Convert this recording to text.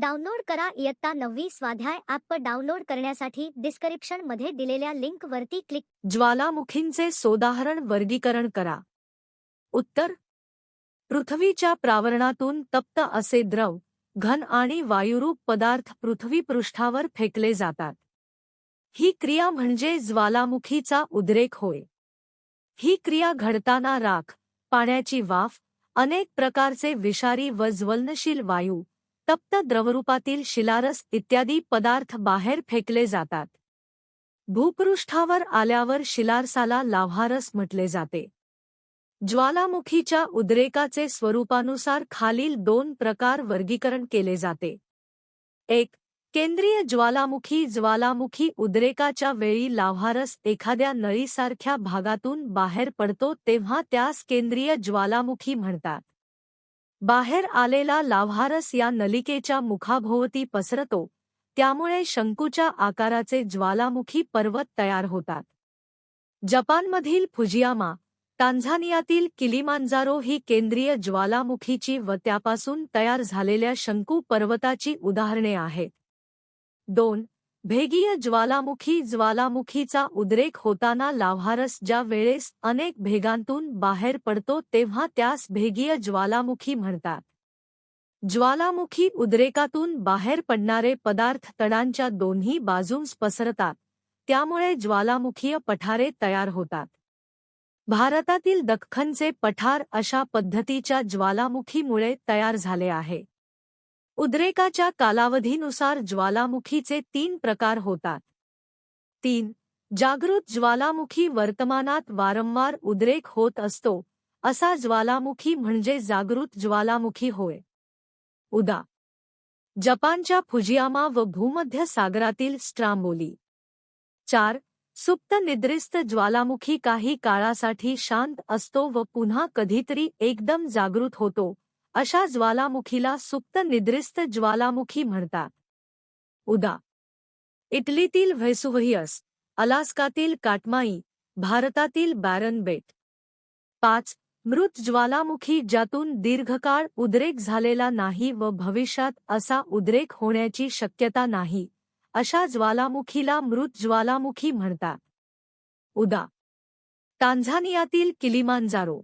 Download करा इयत्ता नववी स्वाध्याय ॲप डाउनलोड करण्यासाठी डिस्क्रिप्शनमध्ये दिलेल्या लिंक वरती क्लिक ज्वालामुखींचे सोदाहरण वर्गीकरण करा. उत्तर. पृथ्वीच्या प्रावरणातून तप्त असे द्रव घन आणि वायुरूप पदार्थ पृथ्वी पृष्ठावर फेकले जातात. ही क्रिया म्हणजे ज्वालामुखीचा उद्रेक होय. ही क्रिया घडताना राख पाण्याची वाफ अनेक प्रकारचे विषारी व ज्वलनशील वायू तप्त द्रवरूपातील शिलारस इत्यादी पदार्थ बाहेर फेकले जातात. भूपृष्ठावर आल्यावर शिलारसाला लाव्हारस म्हटले जाते. ज्वालामुखीच्या उद्रेकाचे स्वरूपानुसार खालील दोन प्रकार वर्गीकरण केले जाते. एक केंद्रीय ज्वालामुखी ज्वालामुखी उद्रेकाच्या वेळी लाव्हारस एखाद्या नळीसारख्या भागातून बाहेर पडतो तेव्हा त्यास केंद्रीय ज्वालामुखी म्हणतात. बाहेर आलेला लाव्हारस या नलिकेच्या मुखाभोवती पसरतो त्यामुळे शंकूच्या आकाराचे ज्वालामुखी पर्वत तयार होतात. जपानमधील फुजियामा टांझानियातील किलिमांजारो ही केंद्रीय ज्वालामुखीची व त्यापासून तयार झालेल्या शंकू पर्वताची उदाहरणे आहेत. दोन भेगीय ज्वालामुखी ज्वालामुखीचा उद्रेक होताना लाव्हारस ज्या वेळेस अनेक भेगांतून बाहेर पडतो तेव्हा त्यास भेगीय ज्वालामुखी म्हणतात. ज्वालामुखी उद्रेकातून बाहेर पडणारे पदार्थ तडांच्या दोन्ही बाजूंस पसरतात त्यामुळे ज्वालामुखीय पठारे तयार होतात. भारतातील दख्खनचे पठार अशा पद्धतीच्या ज्वालामुखीमुळे तयार झाले आहे. उद्रेकाच्या कालावधीनुसार ज्वालामुखीचे तीन प्रकार होतात. तीन. जागृत ज्वालामुखी वर्तमानात वारंवार उद्रेक होत असतो. असा ज्वालामुखी म्हणजे जागृत ज्वालामुखी होय. उदा. जपानच्या फुजियामा व भूमध्य सागरातील स्ट्रांबोली. चार. सुप्त निद्रिस्त ज्वालामुखी काही काळासाठी शांत असतो व पुन्हा कधीतरी एकदम जागृत होतो. अशा ज्वालामुखीला सुप्त निद्रिस्त ज्वालामुखी म्हणतात. उदा. इटलीतील व्हेसुव्हियस अलास्कातील काटमाई भारतातील बॅरन बेट पाच. मृत ज्वालामुखी ज्यातून दीर्घकाळ उद्रेक झालेला नाही व भविष्यात असा उद्रेक होण्याची शक्यता नाही अशा ज्वालामुखीला मृत ज्वालामुखी म्हणतात. उदा. टांझानियातील किलिमांजारो.